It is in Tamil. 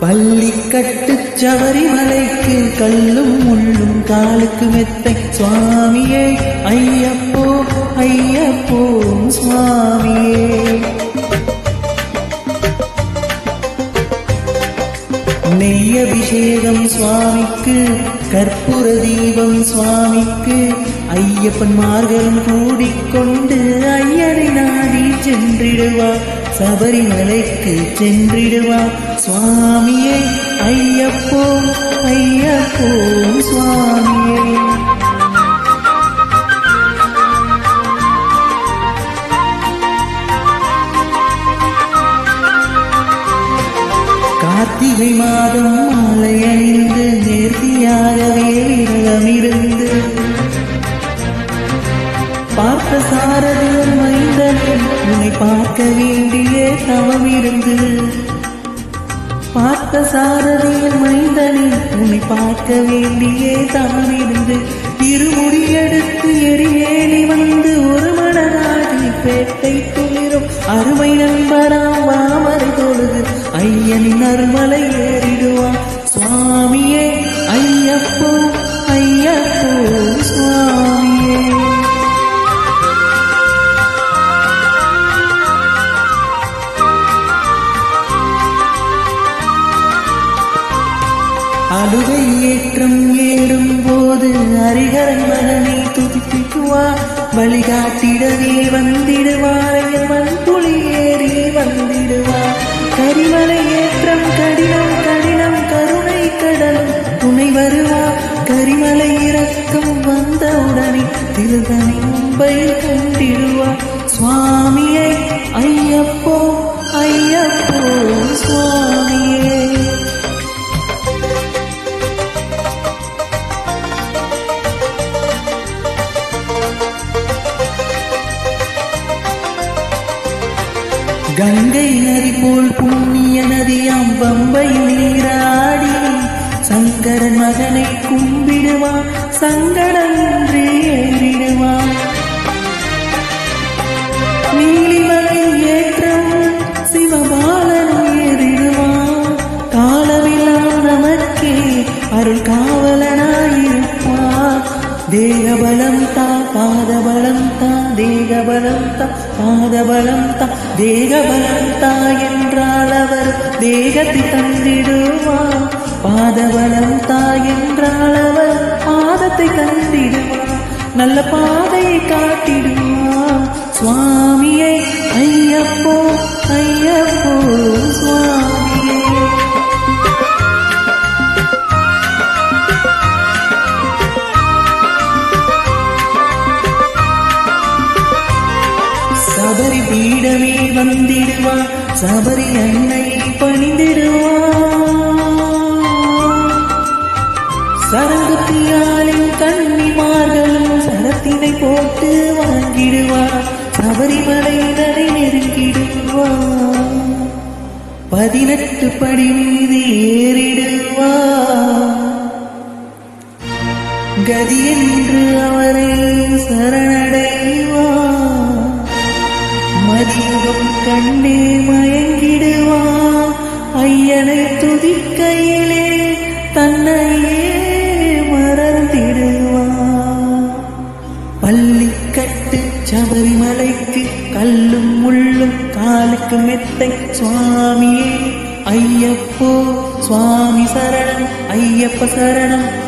பள்ளிக்கட்டு சபரிமலைக்கு கல்லும் முள்ளும் காலுக்கு மெத்தை சுவாமியே. ஐயப்போ ஐயப்போ சுவாமியே. நெய் அபிஷேகம் சுவாமிக்கு கற்பூர தீபம் சுவாமிக்கு ஐயப்பன் ஐயப்பன்மார்களும் கூடிக்கொண்டு ஐயனை நாடி சென்றிடுவார். சபரிமலைக்கு சென்றிடுவார் சுவாமியே ஐயப்போ ஐயப்போ சுவாமியே. தவம் பார்த்த சாரதியில் மைந்தனில் உன்னை பார்க்க வேண்டிய தான் இருந்து. இருமுடி எடுத்து எரிவேலி வந்து ஒரு மனதாகி பேட்டை துளிரும். அருமை நண்பராம் வாமரை தொழுது ஐயனின் அருமலை ஏறிடுவான். சுவாமியே ஐயப்போ ஐயப்போ. அழுகை ஏற்றம் ஏறும் போது ஹரிகரன் மகனை துதிப்பிக்குவார். வழிகாட்டிடவே வந்திடுவார். மண் புலி ஏறி வந்திடுவார். கரிமலை ஏற்றம் கடினம் கடினம் கருணை கடலும். துணை வருவார். கரிமலை இறக்கம் வந்தவுடனே திருதனை மும்பையில் கண்டிடுவார். சுவாமியை ஐயப்போ ஐயப்போ சுவாமி. கங்கை நதி போல் புண்ணிய நதியாம் பம்பை நீராடி. சங்கரன் மகனை கும்பிடுவான் சங்கடன்று தேகபலம் தா பாதபலம் தா தேகபலம் தா என்றால் அவர் தேகத்தை தந்திடுவார் பாதபலம் தா என்றால் அவர் பாதத்தை தந்திடுவார் நல்ல பாதையை காட்டிடுவார் சுவாமியை ஐயப்போ ஐயப்போ சபரி அன்னை பணிந்திடுவான். சரங்குத்தியாலின் கன்னிமார்களும் சரத்தினை போட்டு வாங்கிடுவார் சபரிமலை நடை நெருங்கிடுவார் பதினெட்டு படி மீது ஏறிடுவார் கதி என்று அவரை சரணடைவார் மதிமுகம் கண்ணே மயங்கிடுவா. ஐயனை துதிக்கையிலே தன்னையே மறந்திடுவா. பள்ளிக்கட்டு சபரிமலை சபரிமலைக்கு கல்லும் முள்ளும் காலுக்கு மெத்தை சுவாமியே. ஐயப்போ சுவாமி சரணம் ஐயப்ப சரணம்.